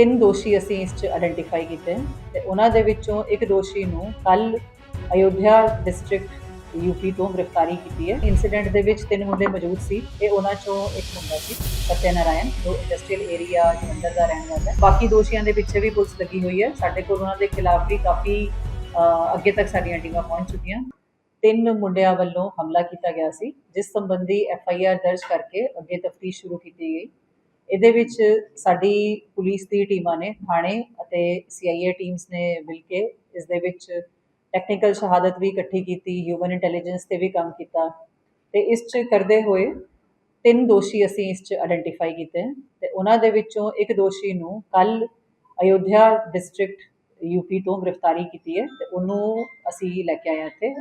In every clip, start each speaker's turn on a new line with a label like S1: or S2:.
S1: ਤਿੰਨ ਦੋਸ਼ੀ ਅਸੀਂ ਇਸ 'ਚ ਆਇਡੈਂਟੀਫਾਈ ਕੀਤੇ ਤੇ ਉਹਨਾਂ ਦੇ ਵਿੱਚੋਂ ਇੱਕ ਦੋਸ਼ੀ ਨੂੰ ਕੱਲ ਅਯੋਧਿਆ ਡਿਸਟ੍ਰਿਕਟ ਯੂਪੀ ਤੋਂ ਗ੍ਰਿਫਤਾਰੀ ਕੀਤੀ ਹੈ। ਇਨਸੀਡੈਂਟ ਦੇ ਵਿੱਚ ਤਿੰਨ ਮੁੰਡੇ ਮੌਜੂਦ ਸੀ ਤੇ ਉਹਨਾਂ ਚੋਂ ਇੱਕ ਮੁੰਡਾ ਸੀ ਸਤਿਆ ਨਾਰਾਇਣ ਜੋ ਇੰਡਸਟਰੀਅਲ ਏਰੀਆ ਜਲੰਧਰ ਦਾ ਰਹਿਣ ਵਾਲਾ ਹੈ। ਬਾਕੀ ਦੋਸ਼ੀਆਂ ਦੇ ਪਿੱਛੇ ਵੀ ਪੁਲਿਸ ਲੱਗੀ ਹੋਈ ਹੈ। ਸਾਡੇ ਕੋਲ ਉਹਨਾਂ ਦੇ ਖਿਲਾਫ ਵੀ ਕਾਫੀ ਅੱਗੇ ਤੱਕ ਸਾਡੀਆਂ ਟੀਮਾਂ ਪਹੁੰਚ ਚੁੱਕੀਆਂ। ਤਿੰਨ ਮੁੰਡਿਆਂ ਵੱਲੋਂ ਹਮਲਾ ਕੀਤਾ ਗਿਆ ਸੀ, ਜਿਸ ਸੰਬੰਧੀ ਐਫ ਆਈ ਆਰ ਦਰਜ ਕਰਕੇ ਅੱਗੇ ਤਫਤੀਸ਼ ਸ਼ੁਰੂ ਕੀਤੀ ਗਈ। ਇਹਦੇ ਵਿੱਚ ਸਾਡੀ ਪੁਲਿਸ ਦੀ ਟੀਮਾਂ ਨੇ, ਥਾਣੇ ਅਤੇ ਸੀਆਈਏ ਟੀਮਸ ਨੇ ਮਿਲ ਕੇ ਇਸ ਦੇ ਵਿੱਚ ਟੈਕਨੀਕਲ ਸ਼ਹਾਦਤ ਵੀ ਇਕੱਠੀ ਕੀਤੀ ਹਿਊਮਨ ਇੰਟੈਲੀਜੈਂਸ ਤੇ ਵੀ ਕੰਮ ਕੀਤਾ ਤੇ ਇਸ 'ਚ ਕਰਦੇ ਹੋਏ ਤਿੰਨ ਦੋਸ਼ੀ ਅਸੀਂ ਇਸ 'ਚ ਆਇਡੈਂਟੀਫਾਈ ਕੀਤੇ ਹਨ ਤੇ ਉਹਨਾਂ ਦੇ ਵਿੱਚੋਂ ਇੱਕ ਦੋਸ਼ੀ ਨੂੰ ਕੱਲ ਅਯੋਧਿਆ ਡਿਸਟ੍ਰਿਕਟ ਯੂਪੀ ਤੋਂ ਗ੍ਰਿਫਤਾਰੀ ਕੀਤੀ ਹੈ ਤੇ ਉਹਨੂੰ ਅਸੀਂ ਲੈ ਕੇ ਆਏ ਹਾਂ ਇੱਥੇ।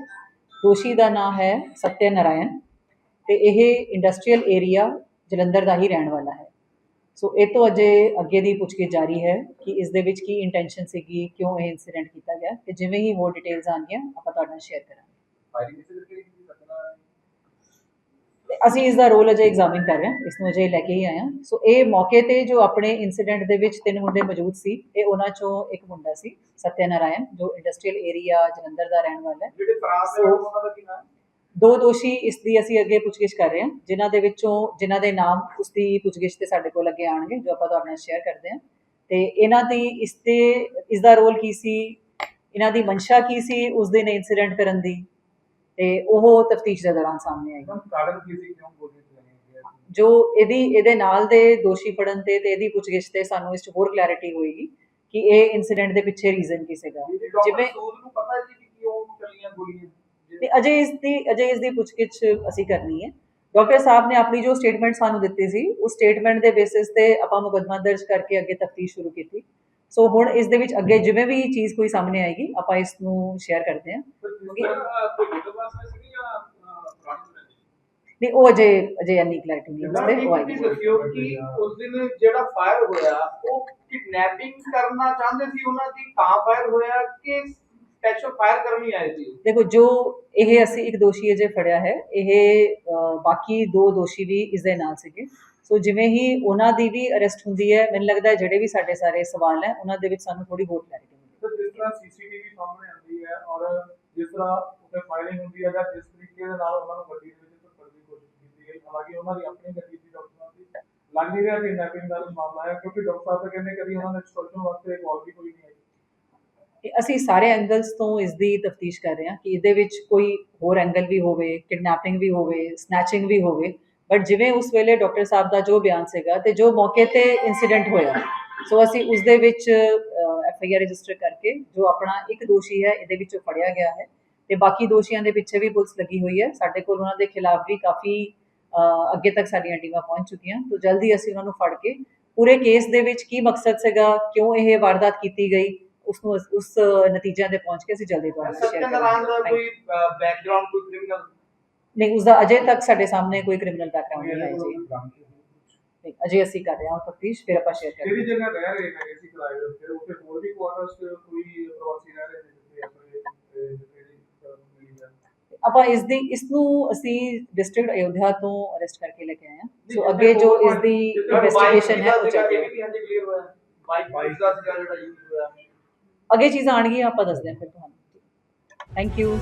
S1: ਦੋਸ਼ੀ ਦਾ ਨਾਮ ਹੈ ਸਤਿਆ ਨਾਰਾਇਣ ਤੇ ਇਹ ਇੰਡਸਟਰੀਅਲ ਏਰੀਆ ਜਲੰਧਰ ਦਾ ਹੀ ਰਹਿਣ ਵਾਲਾ ਹੈ। ਸੋ ਇਹ ਤੋਂ ਅਜੇ ਅੱਗੇ ਦੀ ਪੁੱਛਗਿੱਛ ਜਾਰੀ ਹੈ ਕਿ ਇਸ ਦੇ ਵਿੱਚ ਕੀ ਇੰਟੈਂਸ਼ਨ ਸੀਗੀ ਕਿਉਂ ਇਹ ਇਨਸੀਡੈਂਟ ਕੀਤਾ ਗਿਆ ਤੇ ਜਿਵੇਂ ਹੀ ਹੋਰ ਡਿਟੇਲਸ ਆਉਣਗੀਆਂ ਆਪਾਂ ਤੁਹਾਡੇ ਨਾਲ ਸ਼ੇਅਰ ਕਰਾਂਗੇ। ਅਸੀਂ ਇਸ ਦਾ ਰੋਲ ਅਜੇ ਐਗਜ਼ਾਮਿਨ ਕਰ ਰਹੇ ਹਾਂ ਇਸ ਨੂੰ ਅਜੇ ਲੈ ਕੇ ਹੀ ਹਾਂ। ਸੋ ਇਹ ਮੌਕੇ ਤੇ ਜੋ ਆਪਣੇ ਇਨਸੀਡੈਂਟ ਦੇ ਵਿੱਚ ਤਿੰਨ ਮੁੰਡੇ ਮੌਜੂਦ ਸੀ ਇਹ ਉਹਨਾਂ ਚੋਂ ਇੱਕ ਮੁੰਡਾ ਸੀ ਸਤਿਆ ਨਾਰਾਇਣ ਜੋ ਇੰਡਸਟਰੀਅਲ ਏਰੀਆ ਜਲੰਧਰ ਦਾ ਰਹਿਣ ਵਾਲਾ ਹੈ।
S2: ਜਿਹੜੇ ਫਰਾਂਸ ਦੇ ਉਹਨਾਂ ਦਾ ਕੀ ਨਾਮ?
S1: ਦੋ ਦੋਸ਼ੀ ਇਸ ਦੀ ਅਸੀਂ ਅੱਗੇ ਪੁੱਛਗਿੱਛ ਕਰ ਰਹੇ ਹਾਂ ਜਿਨ੍ਹਾਂ ਦੇ ਵਿੱਚੋਂ ਜਿਨ੍ਹਾਂ ਦੇ ਨਾਮ ਉਸ ਦੀ ਪੁੱਛਗਿੱਛ ਤੇ ਸਾਡੇ ਕੋਲ ਅੱਗੇ ਆਣਗੇ ਜੋ ਆਪਾਂ ਤੁਹਾਡੇ ਨਾਲ ਸ਼ੇਅਰ ਕਰਦੇ ਹਾਂ। ਤੇ ਇਹਨਾਂ ਦੀ ਇਸ ਤੇ ਇਸ ਦਾ ਰੋਲ ਕੀ ਸੀ? ਇਹਨਾਂ ਦੀ ਮਨਸ਼ਾ ਕੀ ਸੀ? ਉਸ ਦਿਨ ਇਨਸੀਡੈਂਟ ਕਰਨ ਦੀ? ਤੇ ਉਹ ਤਫਤੀਸ਼ ਦੇ ਦੌਰਾਨ ਸਾਹਮਣੇ ਆਏਗਾ।
S2: ਇੱਕਦਮ ਕਾਰਨ ਕੀ ਸੀ? ਕਿਉਂ ਗੋਲੀ ਚਲਾਈ ਗਈ
S1: ਜੋ ਇਹਦੀ ਇਹਦੇ ਨਾਲ ਦੇ ਦੋਸ਼ੀ ਫੜਨ ਤੇ ਤੇ ਇਹਦੀ ਪੁੱਛਗਿੱਛ ਤੇ ਸਾਨੂੰ ਇਸ 'ਚ ਹੋਰ ਕਲੈਰਿਟੀ ਹੋਏਗੀ ਕਿ ਇਹ ਇਨਸੀਡੈਂਟ ਦੇ ਪਿੱਛੇ ਰੀਜ਼ਨ ਕੀ ਸੀਗਾ।
S2: ਜਿਵੇਂ ਸੂਦ ਨੂੰ ਪਤਾ ਜੀ ਕਿ ਕਿਉਂ ਚੱਲੀਆਂ ਗੋਲੀਆਂ?
S1: ਤੇ ਅਜੇ ਇਸ ਦੀ ਅਜੇ ਇਸ ਦੀ ਪੁੱਛਗਿੱਛ ਅਸੀਂ ਕਰਨੀ ਹੈ। ਡਾਕਟਰ ਸਾਹਿਬ ਨੇ ਆਪਣੀ ਜੋ ਸਟੇਟਮੈਂਟ ਸਾਨੂੰ ਦਿੱਤੀ ਸੀ ਉਸ ਸਟੇਟਮੈਂਟ ਦੇ ਬੇਸਿਸ ਤੇ ਆਪਾਂ ਮੁਕੱਦਮਾ ਦਰਜ ਕਰਕੇ ਅੱਗੇ ਤਫਤੀਸ਼ ਸ਼ੁਰੂ ਕੀਤੀ। ਸੋ ਹੁਣ ਇਸ ਦੇ ਵਿੱਚ ਅੱਗੇ ਜਿਵੇਂ ਵੀ ਚੀਜ਼ ਕੋਈ ਸਾਹਮਣੇ ਆਏਗੀ ਆਪਾਂ ਇਸ ਨੂੰ ਸ਼ੇਅਰ ਕਰਦੇ ਹਾਂ। ਨਹੀਂ ਉਹ ਅਜੇ ਅਜੇ ਇੰਨੀ ਕਲੈਰਿਟੀ ਨਹੀਂ ਉਸ ਤੇ ਉਹ ਆਏਗੀ।
S3: ਦੱਸਿਓ ਕਿ ਉਸ ਦਿਨ ਜਿਹੜਾ ਫਾਇਰ ਹੋਇਆ ਉਹ ਕਿਡਨੈਪਿੰਗ ਕਰਨਾ ਚਾਹੁੰਦੇ ਸੀ ਉਹਨਾਂ ਦੀ ਤਾਂ ਫਾਇਰ ਹੋਇਆ ਕਿ ਸਪੈਸ਼ਲ ਫਾਇਰ ਕਰਨ ਹੀ ਆਏ ਸੀ।
S1: ਦੇਖੋ ਜੋ ਇਹ ਅਸੀਂ ਇੱਕ ਦੋਸ਼ੀ ਅਜੇ ਫੜਿਆ ਹੈ ਇਹ ਬਾਕੀ ਦੋ ਦੋਸ਼ੀ ਵੀ ਇਸ ਦੇ ਨਾਲ ਸੀਗੇ। ਸੋ ਜਿਵੇਂ ਹੀ ਉਹਨਾਂ ਦੀ ਵੀ ਅਰੈਸਟ ਹੁੰਦੀ ਹੈ ਮੈਨੂੰ ਲੱਗਦਾ ਹੈ ਜਿਹੜੇ ਵੀ ਸਾਡੇ ਸਾਰੇ ਸਵਾਲ ਹੈ ਉਹਨਾਂ ਦੇ ਵਿੱਚ ਸਾਨੂੰ ਥੋੜੀ ਹੋਰ ਕਲੈਰਿਟੀ ਮਿਲੇਗੀ
S2: ਤੇ ਜਿਸ ਤਰ੍ਹਾਂ ਸੀਸੀਟੀਵੀ ਸਾਹਮਣੇ ਆਉਂਦੀ ਹੈ ਔਰ ਜਿਸ ਤਰ੍ਹਾਂ ਉੱਤੇ ਫਾਇਰਿੰਗ ਹੁੰਦੀ ਹੈ ਜਾਂ ਜਿਸ ਤਰੀਕੇ ਦੇ ਨਾਲ ਉਹਨਾਂ ਨੂੰ ਗੱਡੀ ਦੇ ਵਿੱਚ ਧੱਕਣ ਦੀ ਕੋਸ਼ਿਸ਼ ਕੀਤੀ ਗਈ ਹਾਲਾਂਕਿ ਉਹਨਾਂ ਦੀ ਆਪਣੀ ਗੱਡੀ ਸੀ ਡਾਕਟਰਾਂ ਦੀ ਲੱਗ ਨਹੀਂ ਰਿਹਾ ਕਿ ਨੈਪਿੰਗ ਦਾ ਮਾਮਲਾ ਹੈ ਕਿਉਂਕਿ ਡਾਕਟਰ ਸਾਹਿਬ ਤਾਂ ਕਹਿੰਦੇ ਕਦੀ ਉਹਨਾਂ ਨੇ ਐਕਸਟਰਸ਼ਨ ਵਾਸਤੇ ਕਾਲ ਵੀ ਕੋਈ ਨਹੀਂ ਆਈ।
S1: ਅਸੀਂ ਸਾਰੇ ਐਂਗਲਸ ਤੋਂ ਇਸ ਦੀ ਤਫਤੀਸ਼ ਕਰ ਰਹੇ ਹਾਂ ਕਿ ਇਹਦੇ ਵਿੱਚ ਕੋਈ ਹੋਰ ਐਂਗਲ ਵੀ ਹੋਵੇ ਕਿਡਨੈਪਿੰਗ ਵੀ ਹੋਵੇ ਸਨੈਚਿੰਗ ਵੀ ਹੋਵੇ। ਬਟ ਜਿਵੇਂ ਉਸ ਵੇਲੇ ਡਾਕਟਰ ਸਾਹਿਬ ਦਾ ਜੋ ਬਿਆਨ ਸੀਗਾ ਤੇ ਜੋ ਮੌਕੇ ਤੇ ਇਨਸੀਡੈਂਟ ਹੋਇਆ ਸੋ ਅਸੀਂ ਉਸ ਦੇ ਵਿੱਚ ਐਫ ਆਈ ਆਰ ਰਜਿਸਟਰ ਕਰਕੇ ਜੋ ਆਪਣਾ ਇੱਕ ਦੋਸ਼ੀ ਹੈ, ਇਹਦੇ ਵਿੱਚੋਂ ਫੜਿਆ ਗਿਆ ਹੈ। ਤੇ ਬਾਕੀ ਦੋਸ਼ੀਆਂ ਦੇ ਪਿੱਛੇ ਵੀ ਪੁਲਿਸ ਲੱਗੀ ਹੋਈ ਹੈ। ਸਾਡੇ ਕੋਲ ਉਹਨਾਂ ਦੇ ਖਿਲਾਫ ਵੀ ਕਾਫੀ ਅੱਗੇ ਤੱਕ ਸਾਡੀਆਂ ਟੀਮਾਂ ਪਹੁੰਚ ਚੁੱਕੀਆਂ। ਤੋਂ ਜਲਦੀ ਅਸੀਂ ਉਹਨਾਂ ਨੂੰ ਫੜ ਕੇ ਪੂਰੇ ਕੇਸ ਦੇ ਵਿੱਚ ਕੀ ਮਕਸਦ ਸੀਗਾ, ਕਿਉਂ ਇਹ ਵਾਰਦਾਤ ਕੀਤੀ ਗਈ ਉਸ ਨੂੰ ਉਸ- ਨਤੀਜਿਆਂ ਤੇ ਪਹੁੰਚ ਕੇ ਅਸੀਂ ਜਲਦੀ ਤੁਹਾਡੇ ਨਾਲ ਸ਼ੇਅਰ ਕਰਾਂਗੇ।
S3: ਕੋਈ ਬੈਕਗ੍ਰਾਉਂਡ ਕੋਈ ਕ੍ਰਿਮੀਨਲ
S1: ਨਹੀਂ ਉਸ ਦਾ ਅਜੇ ਤੱਕ ਸਾਡੇ ਸਾਹਮਣੇ ਕੋਈ ਕ੍ਰਿਮੀਨਲ ਬੈਕਗ੍ਰਾਉਂਡ ਨਹੀਂ ਆਇਆ ਜੀ। ਨਹੀਂ, ਅਜੇ ਅਸੀਂ ਕਰ ਰਹੇ ਹਾਂ ਤਫਤੀਸ਼ ਫਿਰ ਆਪਾਂ ਸ਼ੇਅਰ
S2: ਕਿਹੜੀ
S1: ਕਰਾਂਗੇ।
S2: ਜਗ੍ਹਾ ਰਹਿ ਰਹੇ ਹੈਗੇ ਸੀ ਕਿਰਾਏ ਦੇ ਉੱਤੇ ਉੱਥੇ ਹੋਰ ਵੀ ਕੁਆਟਰਸ ਕੋਈ ਪ੍ਰਵਾਸੀ ਰਹਿ ਰਹੇ ਨੇ ਜਿੱਥੇ ਆਪਣੇ
S1: ਆਪਾਂ ਇਸ ਦੀ ਇਸ ਨੂੰ ਅਸੀਂ ਡਿਸਟ੍ਰਿਕਟ ਅਯੋਧਿਆ ਤੋਂ ਅਰੈਸਟ ਕਰਕੇ ਲੈ ਕੇ ਆਏ ਹਾਂ। ਸੋ ਅੱਗੇ ਜੋ ਇਸ ਦੀ ਇਨਵੈਸਟੀਗੇਸ਼ਨ ਹੈ ਉਹ ਚੱਲ ਰਹੀ ਹੈ
S3: ਵੀ ਹਾਂਜੀ ਕਲੀਅਰ ਹੋਇਆ। ਬਾਈਕ ਬਾਈਕ ਦਾ ਜਿਹੜਾ ਯੂਜ਼ ਹੋਇਆ।
S1: ਅੱਗੇ ਚੀਜ਼ਾਂ ਆਣਗੀਆਂ ਆਪਾਂ ਦੱਸਦੇ ਹਾਂ ਫਿਰ ਤੁਹਾਨੂੰ। Thank you